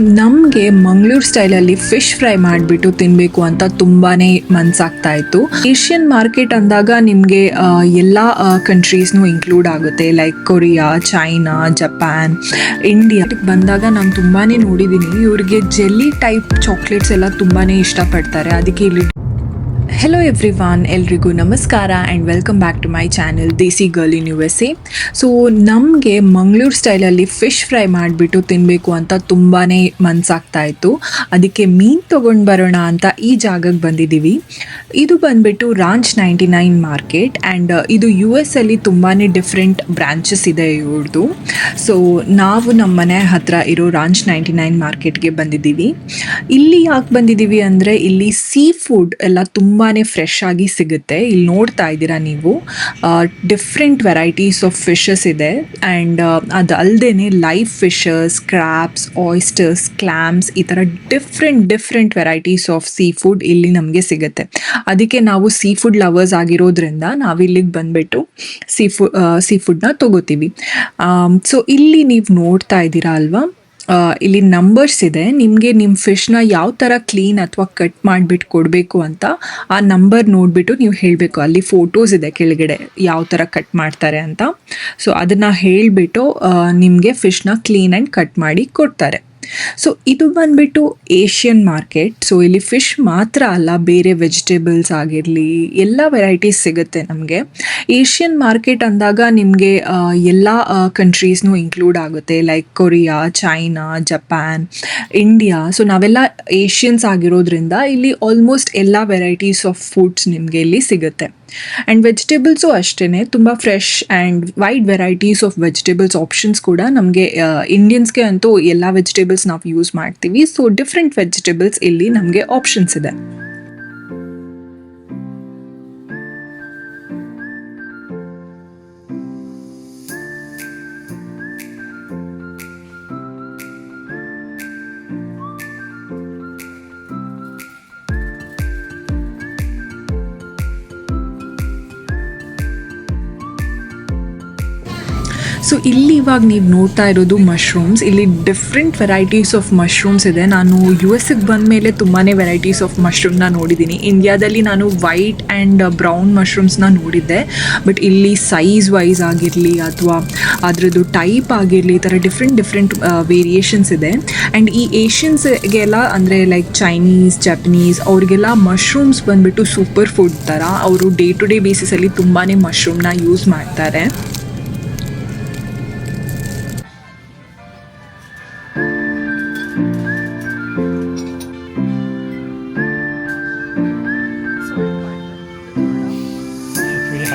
ನಮಗೆ ಮಂಗಳೂರು ಸ್ಟೈಲಲ್ಲಿ fish fry ಮಾಡಿಬಿಟ್ಟು ತಿನ್ನಬೇಕು ಅಂತ ತುಂಬಾ ಮನಸ್ಸಾಗ್ತಾ ಇತ್ತು ಏಷ್ಯನ್ ಮಾರ್ಕೆಟ್ ಅಂದಾಗ ನಿಮಗೆ ಎಲ್ಲ ಕಂಟ್ರೀಸ್ನೂ ಇನ್ಕ್ಲೂಡ್ ಆಗುತ್ತೆ. Like Korea China Japan India ಬಂದಾಗ ನಾನು ತುಂಬಾ ನೋಡಿದ್ದೀನಿ ಇವ್ರಿಗೆ ಜೆಲ್ಲಿ ಟೈಪ್ ಚಾಕ್ಲೇಟ್ಸ್ ಎಲ್ಲ ತುಂಬಾ ಇಷ್ಟಪಡ್ತಾರೆ. ಅದಕ್ಕೆ ಇಲ್ಲಿ ಹೆಲೋ ಎವ್ರಿ ವಾನ್ ಎಲ್ರಿಗೂ ನಮಸ್ಕಾರ and welcome back to my channel desi girl in U S A so ನಮಗೆ ಮಂಗಳೂರು ಸ್ಟೈಲಲ್ಲಿ ಫಿಶ್ ಫ್ರೈ ಮಾಡಿಬಿಟ್ಟು ತಿನ್ನಬೇಕು ಅಂತ ತುಂಬಾ ಮನಸ್ಸಾಗ್ತಾ ಇತ್ತು. ಅದಕ್ಕೆ ಮೀನು ತೊಗೊಂಡು ಬರೋಣ ಅಂತ ಈ ಜಾಗಕ್ಕೆ ಬಂದಿದ್ದೀವಿ ಇದು ಬಂದ್ಬಿಟ್ಟು ranch ninety nine market and ಇದು ಯು ಎಸ್ ಅಲ್ಲಿ ತುಂಬಾ ಡಿಫ್ರೆಂಟ್ ಬ್ರಾಂಚಸ್ ಇದೆ ಇವ್ರದ್ದು ಸೊ ನಾವು ನಮ್ಮ ಮನೆ ಹತ್ರ ಇರೋ ರಾಂಚ್ ನೈಂಟಿ ನೈನ್ ಮಾರ್ಕೆಟ್ಗೆ ಬಂದಿದ್ದೀವಿ ಇಲ್ಲಿ ಯಾಕೆ ಬಂದಿದ್ದೀವಿ ಅಂದರೆ ಇಲ್ಲಿ ಸೀ ಫುಡ್ ಎಲ್ಲ ತುಂಬಾ ಫ್ರೆಶ್ ಆಗಿ ಸಿಗುತ್ತೆ. ಇಲ್ಲಿ ನೋಡ್ತಾ ಇದ್ದೀರಾ ನೀವು ಡಿಫ್ರೆಂಟ್ ವೆರೈಟೀಸ್ ಆಫ್ ಫಿಶಸ್ ಇದೆ. ಆ್ಯಂಡ್ ಅದು ಅಲ್ಲದೆ live fishes crabs oysters clams ಈ ಥರ different different varieties of sea food ಇಲ್ಲಿ ನಮಗೆ ಸಿಗುತ್ತೆ. ಅದಕ್ಕೆ ನಾವು ಸೀ ಫುಡ್ ಲವರ್ಸ್ ಆಗಿರೋದ್ರಿಂದ ನಾವು ಇಲ್ಲಿಗೆ ಬಂದ್ಬಿಟ್ಟು ಸೀ ಫು ಸೀ ಫುಡ್ನ ತೊಗೋತೀವಿ ಸೊ ಇಲ್ಲಿ ನೀವು ನೋಡ್ತಾ ಇದ್ದೀರಾ ಅಲ್ವಾ? ಇಲ್ಲಿ ನಂಬರ್ಸ್ ಇದೆ. ನಿಮಗೆ ನಿಮ್ಮ ಫಿಶ್ನ ಯಾವ ಥರ ಕ್ಲೀನ್ ಅಥವಾ ಕಟ್ ಮಾಡಿಬಿಟ್ಟು ಕೊಡಬೇಕು ಅಂತ ಆ ನಂಬರ್ ನೋಡಿಬಿಟ್ಟು ನೀವು ಹೇಳಬೇಕು. ಅಲ್ಲಿ ಫೋಟೋಸ್ ಇದೆ ಕೆಳಗಡೆ ಯಾವ ಥರ ಕಟ್ ಮಾಡ್ತಾರೆ ಅಂತ. ಸೊ ಅದನ್ನು ಹೇಳಿಬಿಟ್ಟು ನಿಮಗೆ ಫಿಶ್ನ ಕ್ಲೀನ್ ಆ್ಯಂಡ್ ಕಟ್ ಮಾಡಿ ಕೊಡ್ತಾರೆ. ಸೊ ಇದು ಬಂದ್ಬಿಟ್ಟು ಏಷ್ಯನ್ ಮಾರ್ಕೆಟ್ ಸೊ ಇಲ್ಲಿ ಫಿಶ್ ಮಾತ್ರ ಅಲ್ಲ, ಬೇರೆ ವೆಜಿಟೇಬಲ್ಸ್ ಆಗಿರಲಿ, ಎಲ್ಲ ವೆರೈಟೀಸ್ ಸಿಗುತ್ತೆ ನಮಗೆ. ಏಷ್ಯನ್ ಮಾರ್ಕೆಟ್ ಅಂದಾಗ ನಿಮಗೆ ಎಲ್ಲ ಕಂಟ್ರೀಸ್ನೂ ಇನ್ಕ್ಲೂಡ್ ಆಗುತ್ತೆ. Like Korea China Japan India so ನಾವೆಲ್ಲ ಏಷ್ಯನ್ಸ್ ಆಗಿರೋದ್ರಿಂದ ಇಲ್ಲಿ ಆಲ್ಮೋಸ್ಟ್ ಎಲ್ಲ ವೆರೈಟೀಸ್ ಆಫ್ ಫುಡ್ಸ್ ನಿಮಗೆ ಇಲ್ಲಿ ಸಿಗುತ್ತೆ. ಆ್ಯಂಡ್ ವೆಜಿಟೇಬಲ್ಸು ಅಷ್ಟೇ ತುಂಬ fresh and wide varieties of vegetables options ಕೂಡ ನಮಗೆ ಇಂಡಿಯನ್ಸ್ಗೆ ಅಂತೂ ಎಲ್ಲ ವೆಜಿಟೇಬಲ್ಸ್ ನಾವು ಯೂಸ್ ಮಾಡ್ತೀವಿ. ಸೊ ಡಿಫ್ರೆಂಟ್ ವೆಜಿಟೇಬಲ್ಸ್ ಇಲ್ಲಿ ನಮಗೆ ಆಪ್ಷನ್ಸ್ ಇದೆ. ಸೊ ಇಲ್ಲಿ ಇವಾಗ ನೀವು ನೋಡ್ತಾ ಇರೋದು ಮಶ್ರೂಮ್ಸ್ ಇಲ್ಲಿ ಡಿಫ್ರೆಂಟ್ ವೆರೈಟೀಸ್ ಆಫ್ ಮಶ್ರೂಮ್ಸ್ ಇದೆ. ನಾನು ಯು ಎಸ್ಗೆ ಬಂದ ಮೇಲೆ ತುಂಬಾ ವೆರೈಟೀಸ್ ಆಫ್ ಮಶ್ರೂಮ್ನ ನೋಡಿದ್ದೀನಿ. ಇಂಡಿಯಾದಲ್ಲಿ ನಾನು ವೈಟ್ ಆ್ಯಂಡ್ ಬ್ರೌನ್ ಮಶ್ರೂಮ್ಸ್ನ ನೋಡಿದ್ದೆ. ಬಟ್ ಇಲ್ಲಿ ಸೈಜ್ ವೈಸ್ ಆಗಿರಲಿ ಅಥವಾ ಅದರದ್ದು ಟೈಪ್ ಆಗಿರಲಿ, ಈ ಥರ ಡಿಫ್ರೆಂಟ್ ಡಿಫ್ರೆಂಟ್ ವೇರಿಯೇಷನ್ಸ್ ಇದೆ. ಆ್ಯಂಡ್ ಈ ಏಷ್ಯನ್ಸ್ಗೆಲ್ಲ ಅಂದರೆ ಲೈಕ್ ಚೈನೀಸ್ ಜಪನೀಸ್ ಅವ್ರಿಗೆಲ್ಲ ಮಶ್ರೂಮ್ಸ್ ಬಂದುಬಿಟ್ಟು ಸೂಪರ್ ಫುಡ್ ಥರ ಅವರು ಡೇ ಟು ಡೇ ಬೇಸಿಸಲ್ಲಿ ತುಂಬಾ ಮಶ್ರೂಮ್ನ ಯೂಸ್ ಮಾಡ್ತಾರೆ.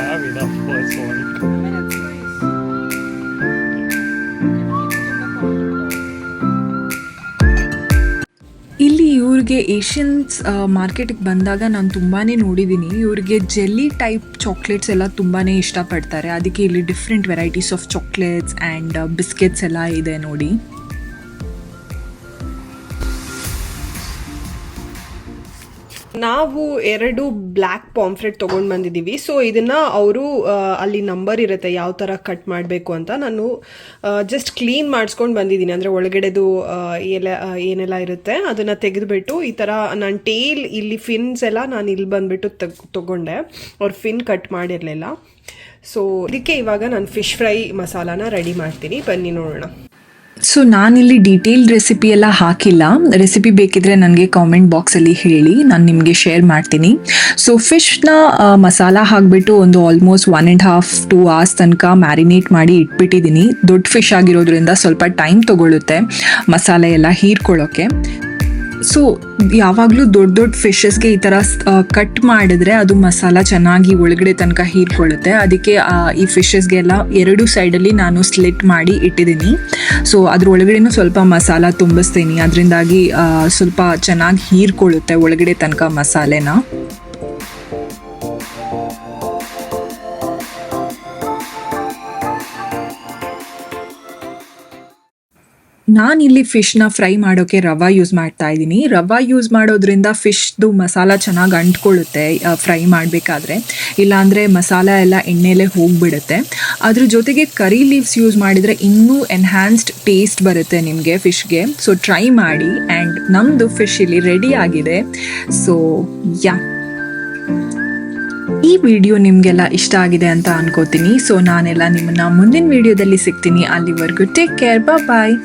Have enough for this one. ಇಲ್ಲಿ ಇವ್ರಿಗೆ ಏಷ್ಯನ್ಸ್ ಮಾರ್ಕೆಟಿಗೆ ಬಂದಾಗ ನಾನು ತುಂಬಾ ನೋಡಿದ್ದೀನಿ ಇವ್ರಿಗೆ ಜೆಲ್ಲಿ ಟೈಪ್ ಚಾಕ್ಲೇಟ್ಸ್ ಎಲ್ಲ ತುಂಬಾ ಇಷ್ಟಪಡ್ತಾರೆ. ಅದಕ್ಕೆ ಇಲ್ಲಿ different varieties of chocolates and biscuits ಎಲ್ಲ ಇದೆ ನೋಡಿ. ನಾವು ಎರಡು ಬ್ಲ್ಯಾಕ್ ಪಾಂಫ್ರೆಟ್ ತೊಗೊಂಡು ಬಂದಿದ್ದೀವಿ. ಸೊ ಇದನ್ನ ಅವರು ಅಲ್ಲಿ ನಂಬರ್ ಇರುತ್ತೆ ಯಾವ ಥರ ಕಟ್ ಮಾಡಬೇಕು ಅಂತ. ನಾನು ಜಸ್ಟ್ ಕ್ಲೀನ್ ಮಾಡಿಸ್ಕೊಂಡು ಬಂದಿದ್ದೀನಿ. ಅಂದರೆ ಒಳಗಡೆದು ಎಲ್ಲ ಏನೆಲ್ಲ ಇರುತ್ತೆ ಅದನ್ನು ತೆಗೆದುಬಿಟ್ಟು ಈ ಥರ ನಾನು ಟೇಲ್ ಇಲ್ಲಿ ಫಿನ್ಸ್ ಎಲ್ಲ ನಾನು ಇಲ್ಲಿ ಬಂದುಬಿಟ್ಟು ತಗೊಂಡೆ ತೊಗೊಂಡೆ. ಅವ್ರು ಫಿನ್ ಕಟ್ ಮಾಡಿರಲಿಲ್ಲ. ಸೊ ಇದಕ್ಕೆ ಇವಾಗ ನಾನು ಫಿಶ್ ಫ್ರೈ ಮಸಾಲಾನ ರೆಡಿ ಮಾಡ್ತೀನಿ. ಬನ್ನಿ ನೋಡೋಣ. ಸೊ ನಾನಿಲ್ಲಿ ಡೀಟೇಲ್ಡ್ ರೆಸಿಪಿ ಎಲ್ಲ ಹಾಕಿಲ್ಲ. ರೆಸಿಪಿ ಬೇಕಿದ್ರೆ ನನಗೆ ಕಾಮೆಂಟ್ ಬಾಕ್ಸಲ್ಲಿ ಹೇಳಿ. ನಾನು ನಿಮಗೆ ಶೇರ್ ಮಾಡ್ತೀನಿ. ಸೊ ಫಿಶ್ನ ಮಸಾಲ ಹಾಕಿಬಿಟ್ಟು ಒಂದು almost one and half two hours ತನಕ ಮ್ಯಾರಿನೇಟ್ ಮಾಡಿ ಇಟ್ಬಿಟ್ಟಿದ್ದೀನಿ. ದೊಡ್ಡ ಫಿಶ್ ಆಗಿರೋದ್ರಿಂದ ಸ್ವಲ್ಪ ಟೈಮ್ ತೊಗೊಳುತ್ತೆ ಮಸಾಲೆ ಎಲ್ಲ ಹೀರ್ಕೊಳ್ಳೋಕ್ಕೆ ಸೊ ಯಾವಾಗಲೂ ದೊಡ್ಡ ದೊಡ್ಡ ಫಿಶಸ್ಗೆ ಈ ಥರ ಕಟ್ ಮಾಡಿದ್ರೆ ಅದು ಮಸಾಲ ಚೆನ್ನಾಗಿ ಒಳಗಡೆ ತನಕ ಹೀರ್ಕೊಳ್ಳುತ್ತೆ. ಅದಕ್ಕೆ ಈ ಫಿಶಸ್ಗೆಲ್ಲ ಎರಡು ಸೈಡಲ್ಲಿ ನಾನು ಸ್ಲಿಟ್ ಮಾಡಿ ಇಟ್ಟಿದ್ದೀನಿ. ಸೊ ಅದ್ರ ಒಳಗಡೆನೂ ಸ್ವಲ್ಪ ಮಸಾಲ ತುಂಬಿಸ್ತೀನಿ. ಅದರಿಂದಾಗಿ ಸ್ವಲ್ಪ ಚೆನ್ನಾಗಿ ಹೀರ್ಕೊಳ್ಳುತ್ತೆ ಒಳಗಡೆ ತನಕ ಮಸಾಲೆನ. ನಾನಿಲ್ಲಿ ಫಿಶ್ನ ಫ್ರೈ ಮಾಡೋಕ್ಕೆ ರವಾ ಯೂಸ್ ಮಾಡ್ತಾ ಇದ್ದೀನಿ. ರವಾ ಯೂಸ್ ಮಾಡೋದ್ರಿಂದ ಫಿಶ್ದು ಮಸಾಲ ಚೆನ್ನಾಗಿ ಅಂಟ್ಕೊಳ್ಳುತ್ತೆ ಫ್ರೈ ಮಾಡಬೇಕಾದ್ರೆ. ಇಲ್ಲಾಂದರೆ ಮಸಾಲ ಎಲ್ಲ ಎಣ್ಣೆಲೇ ಹೋಗಿಬಿಡುತ್ತೆ. ಅದ್ರ ಜೊತೆಗೆ ಕರಿ ಲೀವ್ಸ್ ಯೂಸ್ ಮಾಡಿದರೆ ಇನ್ನೂ ಎನ್ಹ್ಯಾನ್ಸ್ಡ್ ಟೇಸ್ಟ್ ಬರುತ್ತೆ ನಿಮಗೆ ಫಿಶ್ಗೆ ಸೊ ಟ್ರೈ ಮಾಡಿ ಆ್ಯಂಡ್ ನಮ್ಮದು ಫಿಶ್ ಇಲ್ಲಿ ರೆಡಿ ಆಗಿದೆ. So yeah. ಈ ವಿಡಿಯೋ ನಿಮಗೆಲ್ಲ ಇಷ್ಟ ಆಗಿದೆ ಅಂತ ಅನ್ಕೋತೀನಿ. ಸೊ ನಾನೆಲ್ಲ ನಿಮ್ಮನ್ನ ಮುಂದಿನ ವಿಡಿಯೋದಲ್ಲಿ ಸಿಗ್ತೀನಿ. ಅಲ್ಲಿವರೆಗೂ ಟೇಕ್ ಕೇರ್ ಬಾಯ್